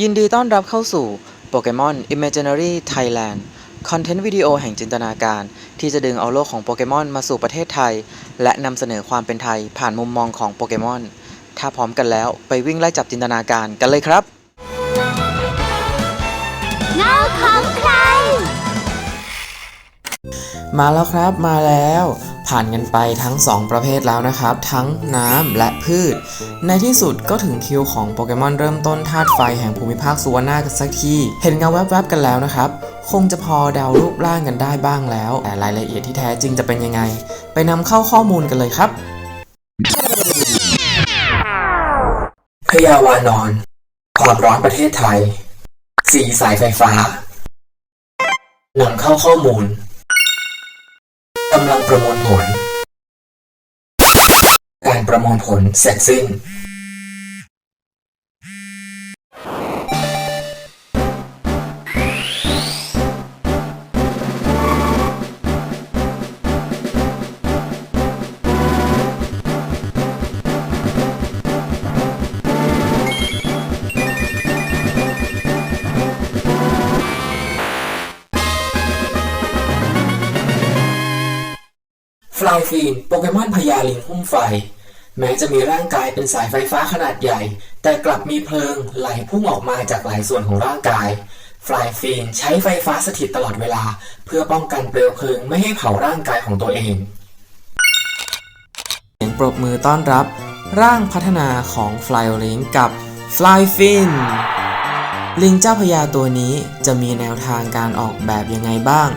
ยินดีต้อนรับเข้าสู่โปเกมอน Imaginary Thailand คอนเทนต์วิดีโอแห่งจินตนาการ ที่จะดึงเอาโลกของโปเกมอนมาสู่ประเทศไทย และนำเสนอความเป็นไทยผ่านมุมมองของโปเกมอน ถ้าพร้อมกันแล้วไปวิ่งไล่จับจินตนาการกันเลยครับเงาของใคร มาแล้วครับมาแล้ว ผ่านกันไปทั้ง 2 ประเภทแล้วนะครับ ทั้งน้ำและพืช ในที่สุดก็ถึงคิวของโปเกมอนเริ่มต้นธาตุไฟแห่งภูมิภาคสุวรรณากันสักที เห็นเงาแวบๆกันแล้วนะครับ คงจะพอเดารูปร่างกันได้บ้างแล้ว แต่รายละเอียดที่แท้จริงจะเป็นยังไง ไปนำเข้าข้อมูลกันเลยครับพยาวานอน ความร้อนประเทศไทย สีสายไฟฟ้านำเข้าข้อมูล กำลังประมวลผล การประมวลผลเสร็จสิ้น ฟลายฟีนโปเกมอนพญาลิงหุ้มไฟ แม้จะมีร่างกายเป็นสายไฟฟ้าขนาดใหญ่ แต่กลับมีเพลิงไหลพุ่งออกมาจากหลายส่วนของร่างกายฟลายฟีนใช้ไฟฟ้าสถิตตลอดเวลา เพื่อป้องกันเปลวเพลิงไม่ให้เผาร่างกายของตัวเองเสียงปรบมือต้อนรับ ร่างพัฒนาของ f l y l i n k กับ Flyfin ลิงเจ้าพญาตัวนี้จะมีแนวทางการออกแบบยังไงบ้าง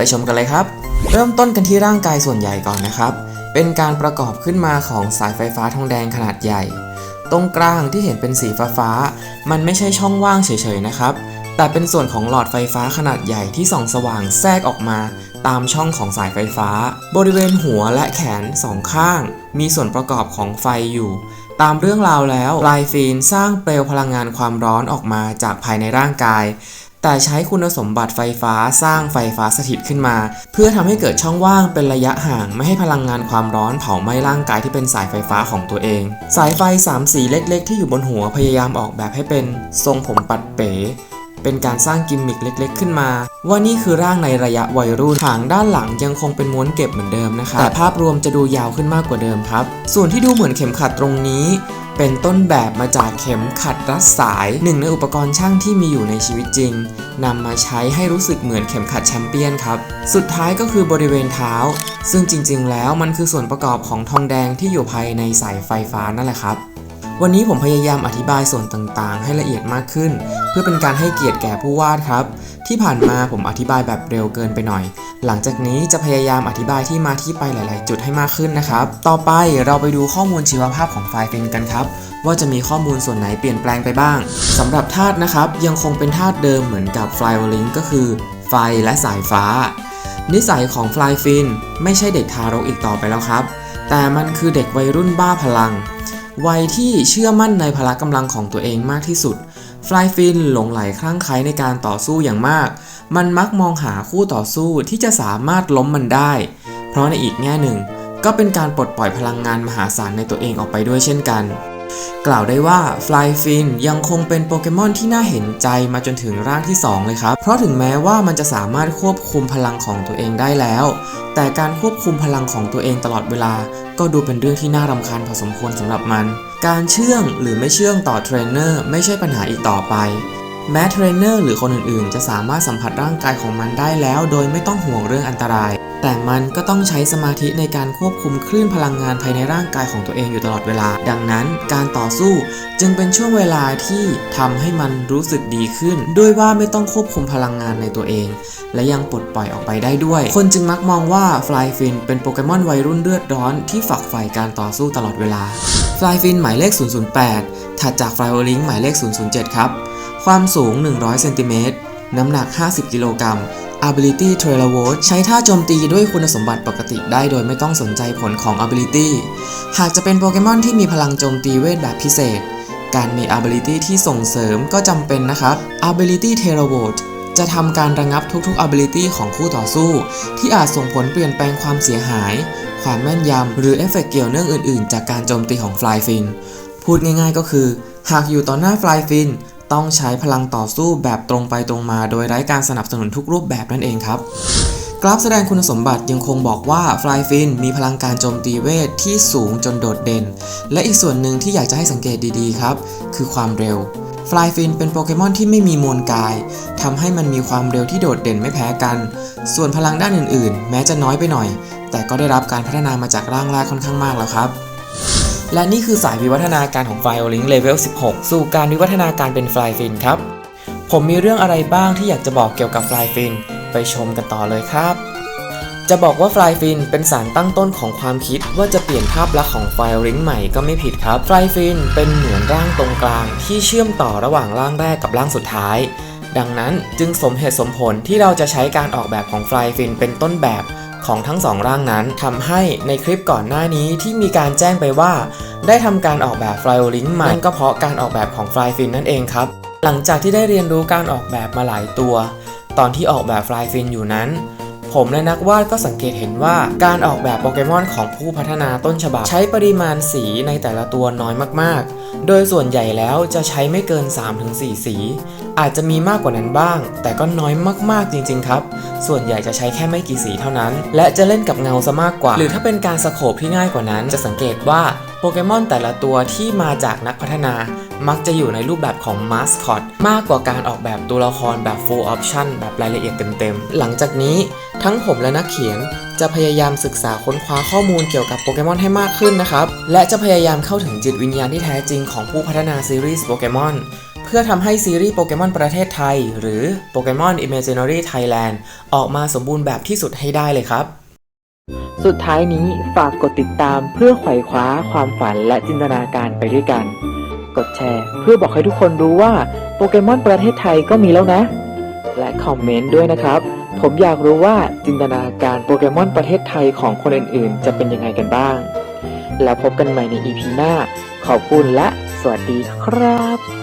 ไปชมกันเลยครับ เริ่มต้นกันที่ร่างกายส่วนใหญ่ก่อนนะครับ เป็นการประกอบขึ้นมาของสายไฟฟ้าทองแดงขนาดใหญ่ ตรงกลางที่เห็นเป็นสีฟ้าฟ้า มันไม่ใช่ช่องว่างเฉยๆนะครับ แต่เป็นส่วนของหลอดไฟฟ้าขนาดใหญ่ที่ส่องสว่างแทรกออกมา ตามช่องของสายไฟฟ้า บริเวณหัวและแขนสองข้าง มีส่วนประกอบของไฟอยู่ตามเรื่องราวแล้วไลฟีนสร้างเปลวพลังงานความร้อนออกมาจากภายในร่างกาย แต่ใช้คุณสมบัติไฟฟ้าสร้างไฟฟ้าสถิตขึ้นมา เพื่อทำให้เกิดช่องว่างเป็นระยะห่างไม่ให้พลังงานความร้อนเผาไหม้ร่างกายที่เป็นสายไฟฟ้าของตัวเอง สายไฟสามสีเล็ก ๆ ที่อยู่บนหัวพยายามออกแบบให้เป็นทรงผมปัดเป๋เป็นการสร้างกิมมิคเล็ก ๆ ขึ้นมา ว่านี่คือร่างในระยะวัยรุ่นหางด้านหลังยังคงเป็นม้วนเก็บเหมือนเดิมนะคะแต่ภาพรวมจะดูยาวขึ้นมากกว่าเดิมครับ ส่วนที่ดูเหมือนเข็มขัดตรงนี้ เป็นต้นแบบมาจากเข็มขัดรัดสายหนึ่งในอุปกรณ์ช่างที่มีอยู่ในชีวิตจริงนำมาใช้ให้รู้สึกเหมือนเข็มขัดแชมเปี้ยนครับ สุดท้ายก็คือบริเวณเท้า ซึ่งจริงๆ แล้วมันคือส่วนประกอบของทองแดงที่อยู่ภายในสายไฟฟ้านั่นแหละครับ วันนี้ผมพยายามอธิบายส่วนต่างๆ ให้ละเอียดมากขึ้น เพื่อเป็นการให้เกียรติแก่ผู้วาดครับ ที่ผ่านมาผมอธิบายแบบเร็วเกินไปหน่อย หลังจากนี้จะพยายามอธิบายที่มาที่ไปหลาย ๆ จุดให้มากขึ้นนะครับ ต่อไปเราไปดูข้อมูลชีวภาพของไฟล์ฟินกันครับ ว่าจะมีข้อมูลส่วนไหนเปลี่ยนแปลงไปบ้างสำหรับธาตุนะครับยังคงเป็นธาตุเดิมเหมือนกับ f l y w i n g ก็คือ ไฟและสายฟ้า นิสัยของ f l y f i n ไม่ใช่เด็กทารกอีกต่อไปแล้วครับ แต่มันคือเด็กวัยรุ่นบ้าพลัง วัยที่เชื่อมั่นในพละกำลังของตัวเองมากที่สุด ฟลายฟินหลงไหลคลั่งไคล้ในการต่อสู้อย่างมาก มันมักมองหาคู่ต่อสู้ที่จะสามารถล้มมันได้ เพราะในอีกแง่หนึ่ง ก็เป็นการปลดปล่อยพลังงานมหาศาลในตัวเองออกไปด้วยเช่นกัน กล่าวได้ว่าฟลายฟินยังคงเป็นโปเกมอนที่น่าเห็นใจมาจนถึงร่างที่ 2 เลยครับ เพราะถึงแม้ว่ามันจะสามารถควบคุมพลังของตัวเองได้แล้ว แต่การควบคุมพลังของตัวเองตลอดเวลา ก็ดูเป็นเรื่องที่น่ารำคาญพอสมควรสำหรับมัน การเชื่องหรือไม่เชื่องต่อเทรนเนอร์ไม่ใช่ปัญหาอีกต่อไป แม้เทรนเนอร์หรือคนอื่นๆ จะสามารถสัมผัสร่างกายของมันได้แล้ว โดยไม่ต้องห่วงเรื่องอันตราย แต่มันก็ต้องใช้สมาธิในการควบคุมคลื่นพลังงานภายในร่างกายของตัวเองอยู่ตลอดเวลา ดังนั้นการต่อสู้จึงเป็นช่วงเวลาที่ทำให้มันรู้สึกดีขึ้น ด้วยว่าไม่ต้องควบคุมพลังงานในตัวเอง และยังปลดปล่อยออกไปได้ด้วย คนจึงมักมองว่าฟลายฟินเป็นโปเกมอนวัยรุ่นเลือดร้อนที่ฝักใฝ่การต่อสู้ตลอดเวลาฟลายฟินหมายเลข 008 ถัดจากฟลายโอลิงหมายเลข 007 ครับ ความสูง 100 เซนติเมตร น้ำหนัก 50 กิโลกรัม Ability t r a i l e r w o r d ใช้ท่าโจมตีด้วยคุณสมบัติปกติได้โดยไม่ต้องสนใจผลของ Ability หากจะเป็นโปเกมอนที่มีพลังโจมตีเวทแบบพิเศษ การมี Ability ที่ส่งเสริมก็จำเป็นนะครับ Ability t e r a w o r d จะทำการระงับทุกๆ Ability ของคู่ต่อสู้ ที่อาจส่งผลเปลี่ยนแปลงความเสียหาย ความแม่นยำหรือเอฟเฟกต์เกี่ยวเนื่องอื่นๆ จากการโจมตีของ Flyfin พูดง่ายๆก็คือ หากอยู่ต่อหน้า Flyfin ต้องใช้พลังต่อสู้แบบตรงไปตรงมา โดยไร้การสนับสนุนทุกรูปแบบนั่นเองครับ กราฟแสดงคุณสมบัติยังคงบอกว่าฟลายฟินมีพลังการโจมตีเวทที่สูงจนโดดเด่น และอีกส่วนหนึ่งที่อยากจะให้สังเกตดีๆครับ คือความเร็วฟลายฟินเป็นโปเกมอนที่ไม่มีมวลกายทำให้มันมีความเร็วที่โดดเด่นไม่แพ้กัน ส่วนพลังด้านอื่นๆ แม้จะน้อยไปหน่อย แต่ก็ได้รับการพัฒนามาจากร่างแรกค่อนข้างมากแล้วครับ และนี่คือสายวิวัฒนาการของไฟโอลิงเลเวล 16 สู่การวิวัฒนาการเป็นไฟฟินครับ ผมมีเรื่องอะไรบ้างที่อยากจะบอกเกี่ยวกับไฟฟิน ไปชมกันต่อเลยครับ จะบอกว่าไฟฟินเป็นสารตั้งต้นของความคิดว่าจะเปลี่ยนภาพลักษณ์ของไฟลิงใหม่ก็ไม่ผิดครับ ไฟฟินเป็นเหมือนร่างตรงกลาง ที่เชื่อมต่อระหว่างร่างแรกกับร่างสุดท้าย ดังนั้นจึงสมเหตุสมผลที่เราจะใช้การออกแบบของไฟฟินเป็นต้นแบบ ของทั้งสองร่างนั้นทำให้ในคลิปก่อนหน้านี้ที่มีการแจ้งไปว่า ได้ทำการออกแบบฟลายลิงใหม่นั่นก็เพราะการออกแบบของฟลายฟินนั่นเองครับ หลังจากที่ได้เรียนรู้การออกแบบมาหลายตัว ตอนที่ออกแบบฟลายฟินอยู่นั้น ผมและนักวาดก็สังเกตเห็นว่าการออกแบบโปเกมอนของผู้พัฒนาต้นฉบับ ใช้ปริมาณสีในแต่ละตัวน้อยมากๆ โดยส่วนใหญ่แล้วจะใช้ไม่เกิน 3-4 สี อาจจะมีมากกว่านั้นบ้าง แต่ก็น้อยมากๆจริง ๆ ครับ ส่วนใหญ่จะใช้แค่ไม่กี่สีเท่านั้น และจะเล่นกับเงาซะมากกว่า หรือถ้าเป็นการสโคปที่ง่ายกว่านั้น จะสังเกตว่าโปเกมอนแต่ละตัวที่มาจากนักพัฒนา มักจะอยู่ในรูปแบบของมาสคอตมากกว่าการออกแบบตัวละครแบบ full option แบบรายละเอียดเต็มๆ หลังจากนี้ ทั้งผมและนักเขียนจะพยายามศึกษาค้นคว้าข้อมูลเกี่ยวกับโปเกมอนให้มากขึ้นนะครับ และจะพยายามเข้าถึงจิตวิญญาณที่แท้จริงของผู้พัฒนาซีรีส์โปเกมอนเพื่อทำให้ซีรีส์โปเกมอนประเทศไทย หรือ Pokemon Imaginary Thailand ออกมาสมบูรณ์แบบที่สุดให้ได้เลยครับ สุดท้ายนี้ฝากกดติดตามเพื่อไขว่คว้าความฝันและจินตนาการไปด้วยกัน กดแชร์ เพื่อบอกให้ทุกคนรู้ว่าโปเกมอนประเทศไทยก็มีแล้วนะ และคอมเมนต์ด้วยนะครับ ผมอยากรู้ว่าจินตนาการโปเกมอนประเทศไทยของคนอื่นๆ จะเป็นยังไงกันบ้าง แล้วพบกันใหม่ใน EP หน้า ขอบคุณและสวัสดีครับ